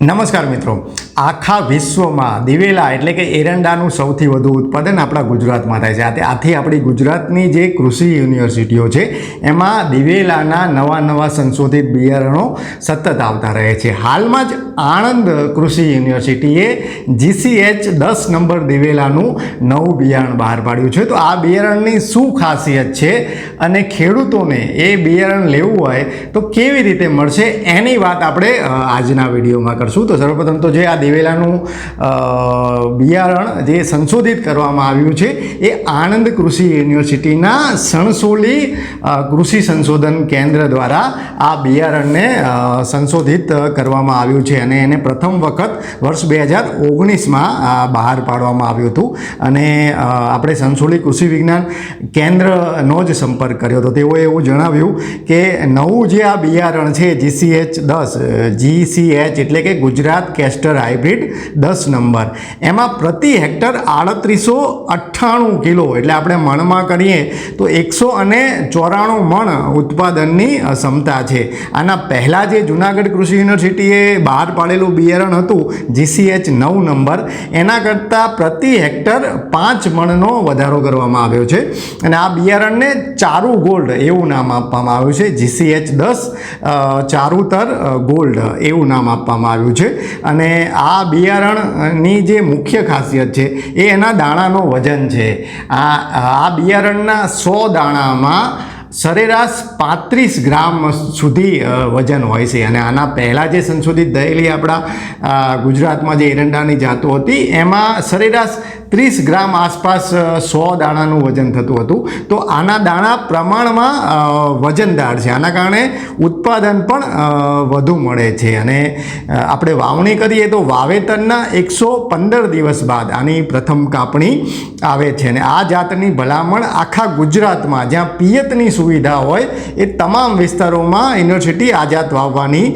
નમસ્કાર મિત્રો. આખા વિશ્વમાં દિવેલા એટલે કે એરંડાનું સૌથી વધુ ઉત્પાદન આપણા ગુજરાતમાં થાય છે. આથી આપણી ગુજરાતની જે કૃષિ યુનિવર્સિટીઓ છે, એમાં દિવેલાના નવા નવા સંશોધિત બિયારણો સતત આવતા રહે છે. હાલમાં જ આણંદ કૃષિ યુનિવર્સિટીએ જીસીએચ દસ નંબર દિવેલાનું નવું બિયારણ બહાર પાડ્યું છે. તો આ બિયારણની શું ખાસિયત છે અને ખેડૂતોને એ બિયારણ લેવું હોય તો કેવી રીતે મળશે? એની વાત આપણે આજના વિડીયોમાં કરશું. તો સર્વપ્રથમ તો જે આ દિવેલાનું બિયારણ જે સંશોધિત કરવામાં આવ્યું છે, એ આણંદ કૃષિ યુનિવર્સિટીના સણસોલી કૃષિ સંશોધન કેન્દ્ર દ્વારા આ બિયારણને સંશોધિત કરવામાં આવ્યું છે. અને એને પ્રથમ વખત વર્ષ બે હજાર ઓગણીસમાં બહાર પાડવામાં આવ્યું હતું. અને આપણે સંશોલી કૃષિ વિજ્ઞાન કેન્દ્રનો જ સંપર્ક કર્યો હતો. તેઓએ એવું જણાવ્યું કે નવું જે આ બિયારણ છે, જીસીએચ દસ જીસીએચ એટલે કે ગુજરાત કેસ્ટર હાઇબ્રિડ દસ નંબર. એમાં પ્રતિ હેક્ટર આડત્રીસો અઠ્ઠાણું કિલો, એટલે આપણે મણમાં કરીએ તો એકસો અને ચોરાણું મણ ઉત્પાદનની ક્ષમતા છે. આના પહેલાં જે જુનાગઢ કૃષિ યુનિવર્સિટીએ બહાર પાડેલું બિયારણ હતું, જીસીએચ નવ નંબર, એના કરતાં પ્રતિ હેક્ટર પાંચ મણનો વધારો કરવામાં આવ્યો છે. અને આ બિયારણને ચારુ ગોલ્ડ એવું નામ આપવામાં આવ્યું છે. જીસીએચ દસ ચારુતર ગોલ્ડ એવું નામ આપવામાં આવ્યું છે. અને આ બિયારણની જે મુખ્ય ખાસિયત છે, એ એના દાણાનો વજન છે. આ આ બિયારણના સો દાણામાં સરેરાશ પાંત્રીસ ગ્રામ સુધી વજન હોય છે. અને આના પહેલાં જે સંશોધિત થયેલી આપણા ગુજરાતમાં જે એરંડાની જાતો હતી, એમાં સરેરાશ ત્રીસ ગ્રામ આસપાસ સો દાણાનું વજન થતું હતું. તો આના દાણા પ્રમાણમાં વજનદાર છે. આના કારણે ઉત્પાદન પણ વધુ મળે છે. અને આપણે વાવણી કરીએ તો વાવેતરના એકસો પંદર દિવસ બાદ આની પ્રથમ કાપણી આવે છે. અને આ જાતની ભલામણ આખા ગુજરાતમાં, જ્યાં પિયતની સુવિધા હોય, એ તમામ વિસ્તારોમાં યુનિવર્સિટી આ જાત વાવવાની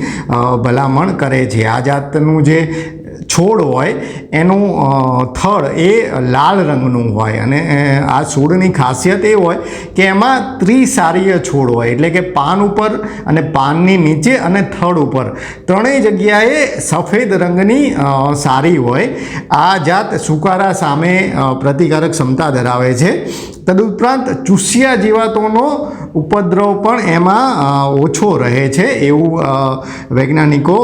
ભલામણ કરે છે. આ જાતનું જે છોડ હોય, એનું થડ એ લાલ રંગનું હોય અને આ છોડની ખાસિયત એ હોય કે એમાં ત્રિસારીય છોડ હોય, એટલે કે પાન ઉપર અને પાનની નીચે અને થડ ઉપર. ત્રણેય જગ્યાએ સફેદ રંગની સારી હોય. આ જાત સુકારા સામે પ્રતિકારક ક્ષમતા ધરાવે છે. તદુપરાંત ચૂસિયા જીવાતોનો ઉપદ્રવ પણ એમાં ઓછો રહે છે એવું વૈજ્ઞાનિકો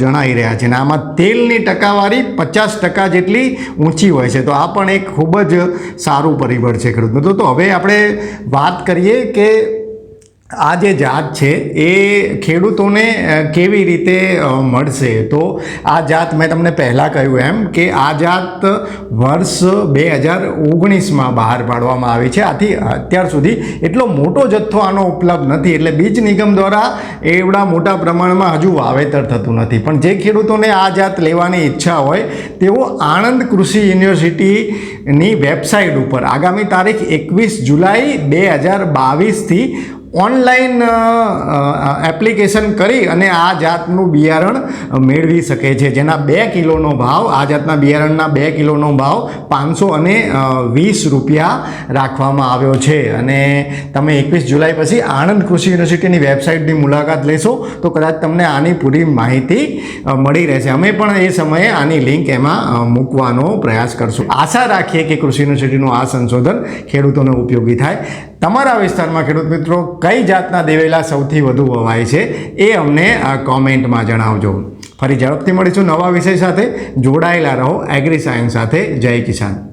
જણાવી રહ્યા છે. અને આમાં તેલની ટકાવારી પચાસ ટકા જેટલી ઊંચી હોય છે. તો આ પણ એક ખૂબ જ સારું પરિબળ છે ખેડૂત મિત્રો તો હવે આપણે વાત કરીએ કે આ જે જાત છે, એ ખેડૂતોને કેવી રીતે મળશે? તો આ જાત મેં તમને પહેલાં કહ્યું એમ કે આ જાત વર્ષ બે હજાર ઓગણીસમાં બહાર પાડવામાં આવી છે. આથી અત્યાર સુધી એટલો મોટો જથ્થો આનો ઉપલબ્ધ નથી. એટલે બીજ નિગમ દ્વારા એવડા મોટા પ્રમાણમાં હજુ વાવેતર થતું નથી. પણ જે ખેડૂતોને આ જાત લેવાની ઈચ્છા હોય, તેઓ આણંદ કૃષિ યુનિવર્સિટીની વેબસાઇટ ઉપર. આગામી તારીખ એકવીસ જુલાઈ બે હજાર બાવીસથી ઓનલાઈન એપ્લિકેશન કરી અને આ જાતનું બિયારણ મેળવી શકે છે. જેના બે કિલોનો ભાવ, આ જાતના બિયારણના બે કિલોનો ભાવ પાંચસો અને વીસ રૂપિયા રાખવામાં આવ્યો છે. અને તમે એકવીસ જુલાઈ પછી આણંદ કૃષિ યુનિવર્સિટીની વેબસાઇટની મુલાકાત લેશો તો કદાચ તમને આની પૂરી માહિતી મળી રહેશે. અમે પણ એ સમયે આની લિંક એમાં મૂકવાનો પ્રયાસ કરશું. આશા રાખીએ કે કૃષિ યુનિવર્સિટીનું આ સંશોધન ખેડૂતોને ઉપયોગી થાય. તમારા વિસ્તારમાં, ખેડૂત મિત્રો, કઈ જાતના દિવેલા સૌથી વધુ વવાય છે એ અમને કોમેન્ટમાં જણાવજો. ફરી ઝડપથી મળીશું નવા વિષય સાથે. જોડાયેલા રહો એગ્રી સાયન્સ સાથે. જય કિસાન.